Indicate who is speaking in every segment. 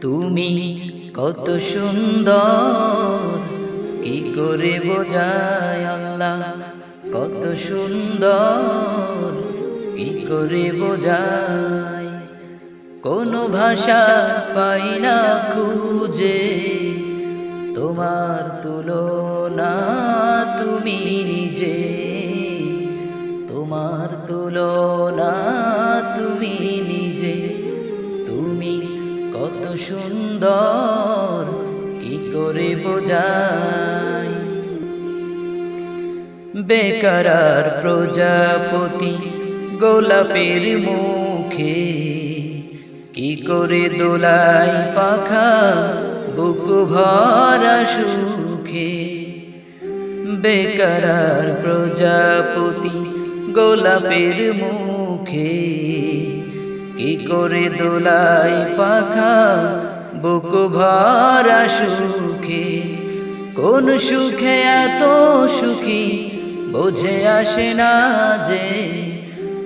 Speaker 1: তুমি কত সুন্দর, কি করে বোঝায় আল্লাহ? কত সুন্দর, কি করে বোঝায়? কোনো ভাষা পাই না খুঁজে, তোমার তুলনা তুমি নিজে। তোমার তুলনা তুমি নিজে। কত সুন্দর, কি করে বোঝাই বেকারার প্রজাপতি গোলাপের মুখে, কি করে দোলাই পাখা বুক ভরা সুখে? বেকারার প্রজাপতি গোলাপের মুখে কি করে দোলাই পাখা? বুক ভরা সুখে। কোন সুখে এত সুখী? বোঝে আসে না যে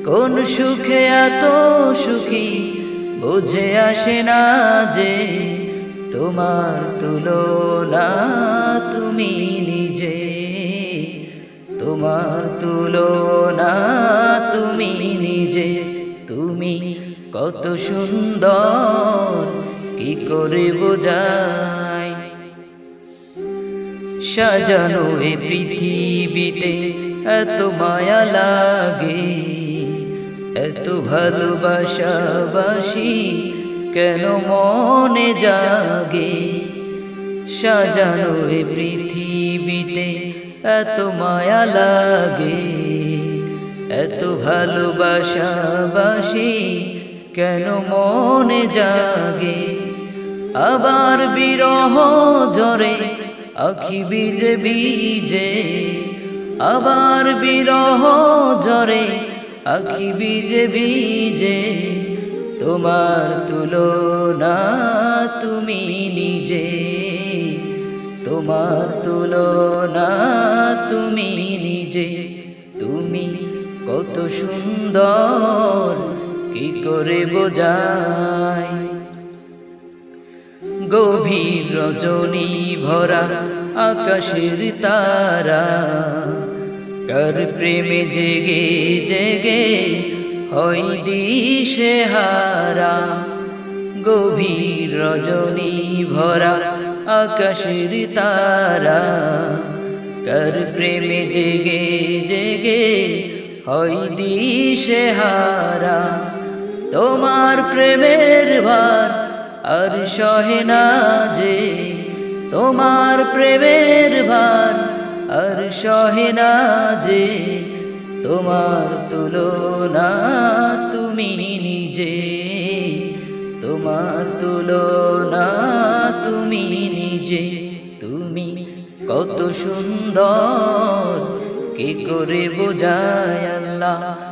Speaker 1: কোন সুখে এত সুখী? বোঝে আসে না যে তোমার তুলনা তুমি নিজে। তোমার তুলনা তুমি নিজে। কত সুন্দর, কি করে বোঝায়? সাজানো এ পৃথিবীতে এত মায়া লাগে, এত ভালোবাসাবাসি কেন মনে জাগে? সাজানো এ পৃথিবীতে এত মায়া লাগে, এত ভালোবাসাবাসি কেন মনে জাগে? আবার বিরহ জরে আখি বিজে বিজে আবার বিরহ জরে আখি বিজে বিজে তোমার তুলনা তুমি নিজে। তোমার তুলনা তুমি নিজে। তুমি কত সুন্দর কি করে বোঝায় গভীর রজনী ভরা আকাশের তারা, কার প্রেমে জেগে জেগে হয় দিশে হারা। গভীর রজনী ভরা আকাশের তারা, কার প্রেমে জেগে জেগে হয় দিশে হারা। তোমার প্রেমের ভার আর সহে না যে, তোমার প্রেমের ভার আর সহে না যে, তোমার তুলনা তুমি নিজে, তোমার তুলনা তুমি নিজে, তুমি কত সুন্দর, কি করে বোঝায় আল্লাহ?